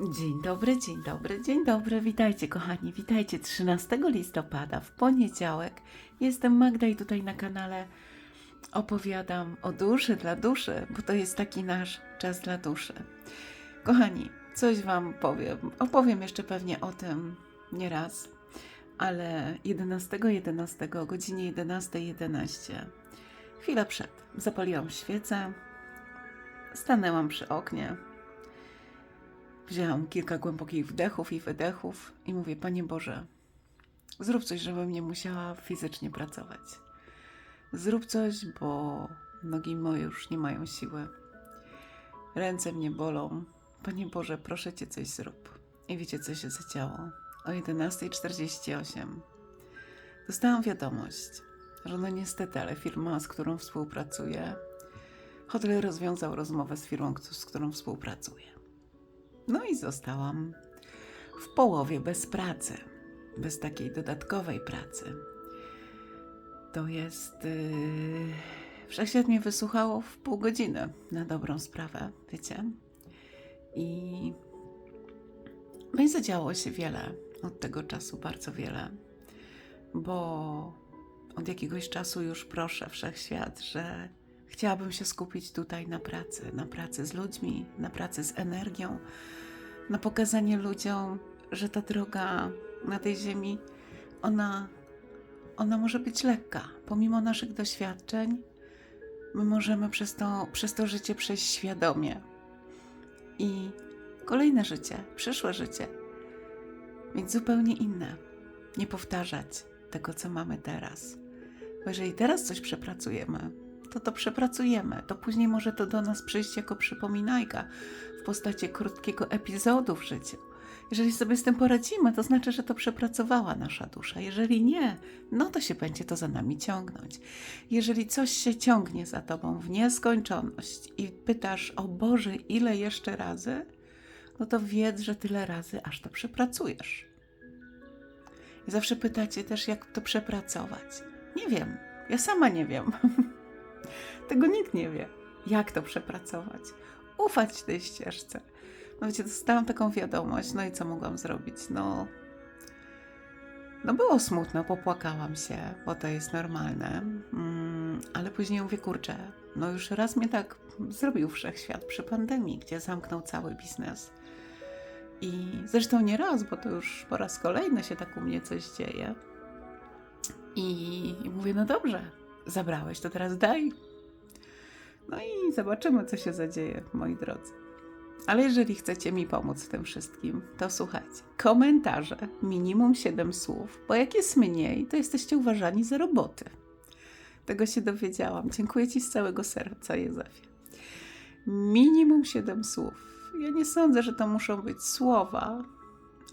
Dzień dobry, dzień dobry, dzień dobry. Witajcie, kochani, witajcie 13 listopada w poniedziałek. Jestem Magda i tutaj na kanale opowiadam o duszy dla duszy, bo to jest taki nasz czas dla duszy. Kochani, coś Wam powiem. Opowiem jeszcze pewnie o tym nieraz, ale 11.11 11, o godzinie 11.11, chwilę przed, zapaliłam świecę, stanęłam przy oknie, Wzięłam kilka głębokich wdechów i wydechów i mówię, Panie Boże, zrób coś, żebym nie musiała fizycznie pracować. Zrób coś, bo nogi moje już nie mają siły. Ręce mnie bolą. Panie Boże, proszę Cię, coś zrób. I wiecie, co się zadziało? O 11.48 dostałam wiadomość, że no niestety, ale firma, z którą współpracuję, hotel rozwiązał rozmowę z firmą, z którą współpracuję. No i zostałam w połowie bez pracy, bez takiej dodatkowej pracy. To jest. Yy... Wszechświat mnie wysłuchało w pół godziny na dobrą sprawę, wiecie? I. No i zadziało się wiele od tego czasu, bardzo wiele, bo od jakiegoś czasu już proszę wszechświat, że chciałabym się skupić tutaj na pracy, na pracy z ludźmi, na pracy z energią, na pokazanie ludziom, że ta droga na tej ziemi, ona, ona może być lekka. Pomimo naszych doświadczeń, my możemy przez to, przez to życie przejść świadomie. I kolejne życie, przyszłe życie, mieć zupełnie inne. Nie powtarzać tego, co mamy teraz. Bo jeżeli teraz coś przepracujemy, to to przepracujemy. To później może to do nas przyjść jako przypominajka w postaci krótkiego epizodu w życiu. Jeżeli sobie z tym poradzimy, to znaczy, że to przepracowała nasza dusza. Jeżeli nie, no to się będzie to za nami ciągnąć. Jeżeli coś się ciągnie za tobą w nieskończoność i pytasz o Boże, ile jeszcze razy, no to wiedz, że tyle razy, aż to przepracujesz. I zawsze pytacie też, jak to przepracować. Nie wiem, ja sama nie wiem. Tego nikt nie wie, jak to przepracować. Ufać tej ścieżce. No wiecie, dostałam taką wiadomość, no i co mogłam zrobić? No, no było smutno, popłakałam się, bo to jest normalne, mm, ale później mówię, kurczę, no już raz mnie tak zrobił wszechświat przy pandemii, gdzie zamknął cały biznes. I zresztą nie raz, bo to już po raz kolejny się tak u mnie coś dzieje. I, i mówię, no dobrze, zabrałeś, to teraz daj. No i zobaczymy, co się zadzieje, moi drodzy. Ale jeżeli chcecie mi pomóc w tym wszystkim, to słuchajcie. Komentarze, minimum 7 słów, bo jak jest mniej, to jesteście uważani za roboty. Tego się dowiedziałam. Dziękuję Ci z całego serca, Józefie. Minimum 7 słów. Ja nie sądzę, że to muszą być słowa,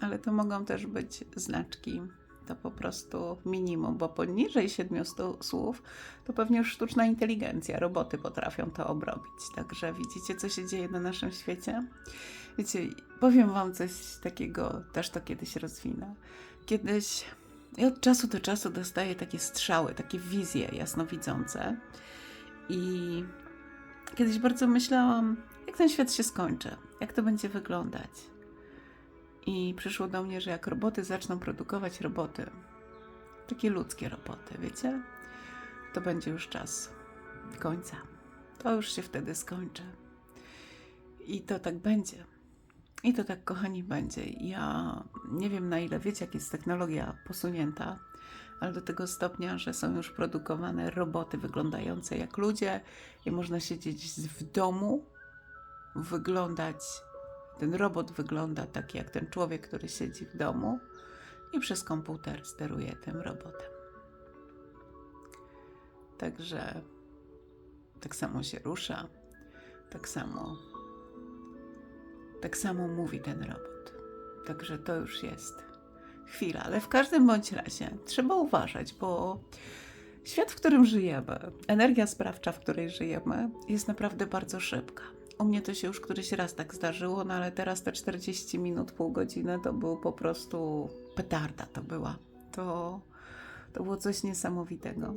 ale to mogą też być znaczki to po prostu minimum, bo poniżej 700 słów to pewnie już sztuczna inteligencja, roboty potrafią to obrobić. Także widzicie, co się dzieje na naszym świecie? Wiecie, powiem Wam coś takiego, też to kiedyś rozwinę. Kiedyś, ja od czasu do czasu dostaję takie strzały, takie wizje jasnowidzące i kiedyś bardzo myślałam, jak ten świat się skończy, jak to będzie wyglądać. I przyszło do mnie, że jak roboty zaczną produkować roboty, takie ludzkie roboty, wiecie, to będzie już czas końca. To już się wtedy skończy. I to tak będzie. I to tak, kochani, będzie. Ja nie wiem, na ile wiecie, jak jest technologia posunięta, ale do tego stopnia, że są już produkowane roboty wyglądające jak ludzie i można siedzieć w domu, wyglądać ten robot wygląda tak jak ten człowiek, który siedzi w domu i przez komputer steruje tym robotem. Także tak samo się rusza, tak samo, tak samo mówi ten robot. Także to już jest chwila, ale w każdym bądź razie trzeba uważać, bo świat, w którym żyjemy, energia sprawcza, w której żyjemy, jest naprawdę bardzo szybka. U mnie to się już któryś raz tak zdarzyło, no ale teraz te 40 minut, pół godziny to był po prostu petarda to była. To, to było coś niesamowitego.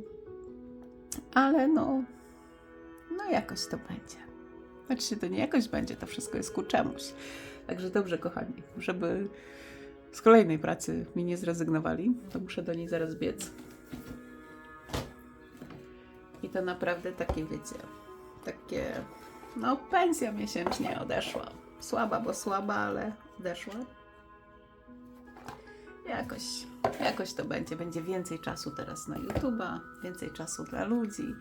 Ale no, no jakoś to będzie. Znaczy to nie jakoś będzie, to wszystko jest ku czemuś. Także dobrze, kochani, żeby z kolejnej pracy mi nie zrezygnowali, to muszę do niej zaraz biec. I to naprawdę takie, wiecie, takie, no pensja miesięcznie odeszła. Słaba, bo słaba, ale odeszła. Jakoś, jakoś to będzie. Będzie więcej czasu teraz na YouTube'a, więcej czasu dla ludzi.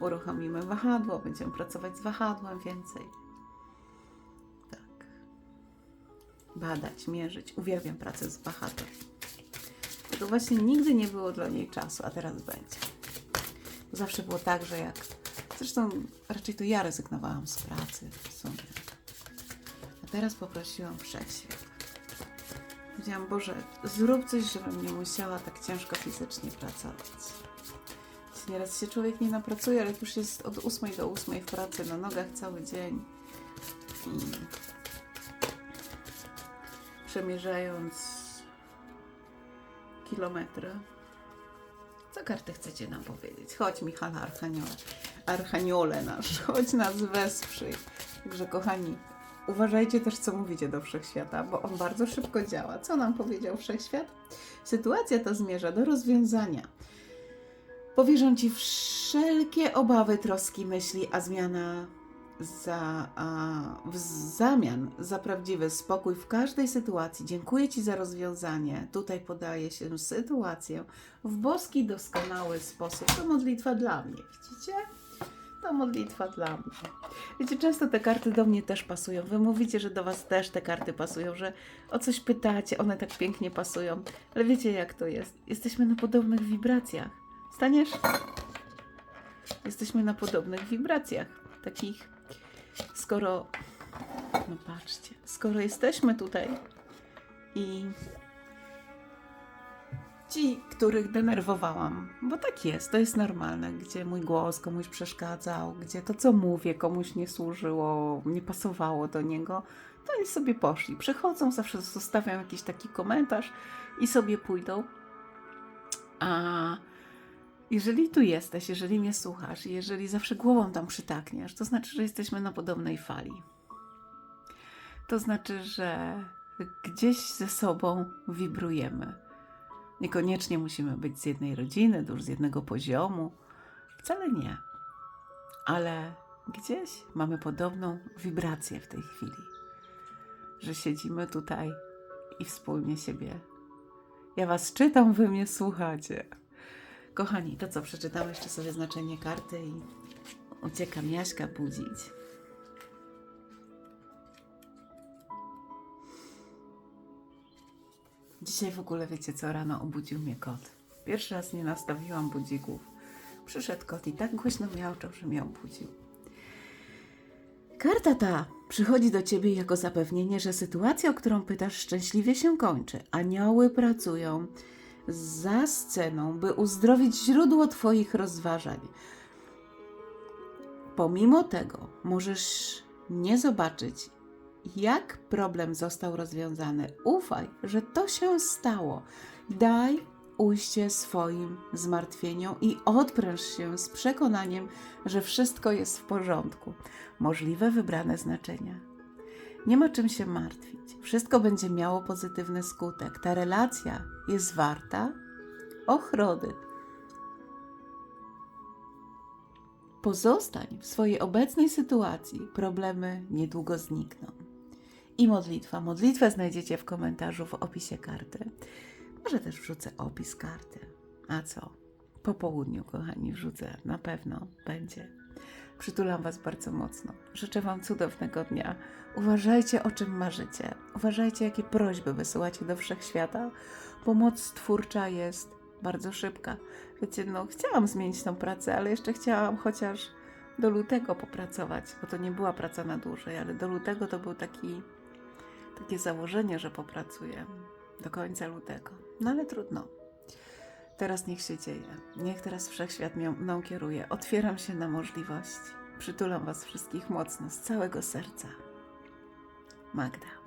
Uruchomimy wahadło, będziemy pracować z wahadłem więcej. Tak. Badać, mierzyć. Uwielbiam pracę z wahadłem. Tylko właśnie nigdy nie było dla niej czasu, a teraz będzie. Zawsze było tak, że jak. Zresztą raczej to ja rezygnowałam z pracy w sumie. A teraz poprosiłam wszechświat. Powiedziałam, Boże, zrób coś, żebym nie musiała tak ciężko fizycznie pracować. Nieraz się człowiek nie napracuje, ale już jest od 8 do 8 w pracy, na nogach cały dzień. I przemierzając kilometry. Co karty chcecie nam powiedzieć? Chodź, Michał Archaniole. Archaniole nasz, chodź nas wesprzyj. Także kochani, uważajcie też, co mówicie do wszechświata, bo on bardzo szybko działa. Co nam powiedział wszechświat? Sytuacja ta zmierza do rozwiązania. Powierzam Ci wszelkie obawy, troski, myśli, a zmiana za, w zamian za prawdziwy spokój w każdej sytuacji. Dziękuję Ci za rozwiązanie. Tutaj podaję się sytuację w boski, doskonały sposób. To modlitwa dla mnie, widzicie? To modlitwa dla mnie. Wiecie, często te karty do mnie też pasują. Wy mówicie, że do Was też te karty pasują, że o coś pytacie, one tak pięknie pasują. Ale wiecie, jak to jest? Jesteśmy na podobnych wibracjach. Staniesz? Jesteśmy na podobnych wibracjach. Takich, skoro. No patrzcie, skoro jesteśmy tutaj i ci, których denerwowałam, bo tak jest, to jest normalne, gdzie mój głos komuś przeszkadzał, gdzie to, co mówię, komuś nie służyło, nie pasowało do niego, to oni sobie poszli. Przychodzą, zawsze zostawiam jakiś taki komentarz i sobie pójdą. A jeżeli tu jesteś, jeżeli mnie słuchasz, jeżeli zawsze głową tam przytakniesz, to znaczy, że jesteśmy na podobnej fali. To znaczy, że gdzieś ze sobą wibrujemy. Niekoniecznie musimy być z jednej rodziny, z jednego poziomu. Wcale nie. Ale gdzieś mamy podobną wibrację w tej chwili. Że siedzimy tutaj i wspólnie siebie. Ja was czytam, wy mnie słuchacie. Kochani, to co, przeczytamy jeszcze sobie znaczenie karty i uciekam Jaśka budzić. Dzisiaj w ogóle wiecie co, rano obudził mnie kot. Pierwszy raz nie nastawiłam budzików. Przyszedł kot i tak głośno miauczał, że mnie obudził. Karta ta przychodzi do ciebie jako zapewnienie, że sytuacja, o którą pytasz, szczęśliwie się kończy. Anioły pracują za sceną, by uzdrowić źródło Twoich rozważań. Pomimo tego możesz nie zobaczyć, jak problem został rozwiązany. Ufaj, że to się stało. Daj ujście swoim zmartwieniom i odpręż się z przekonaniem, że wszystko jest w porządku. Możliwe wybrane znaczenia. Nie ma czym się martwić. Wszystko będzie miało pozytywny skutek. Ta relacja jest warta ochrony. Pozostań w swojej obecnej sytuacji, problemy niedługo znikną. I modlitwa. Modlitwę znajdziecie w komentarzu w opisie karty. Może też wrzucę opis karty. A co? Po południu, kochani, wrzucę. Na pewno będzie. Przytulam Was bardzo mocno. Życzę Wam cudownego dnia. Uważajcie, o czym marzycie. Uważajcie, jakie prośby wysyłacie do wszechświata. Pomoc twórcza jest bardzo szybka. Wiecie, no, chciałam zmienić tą pracę, ale jeszcze chciałam chociaż do lutego popracować, bo to nie była praca na dłużej, ale do lutego to był taki, takie założenie, że popracuję do końca lutego. No ale trudno. Teraz niech się dzieje. Niech teraz wszechświat mną kieruje. Otwieram się na możliwości. Przytulam Was wszystkich mocno, z całego serca. Magda.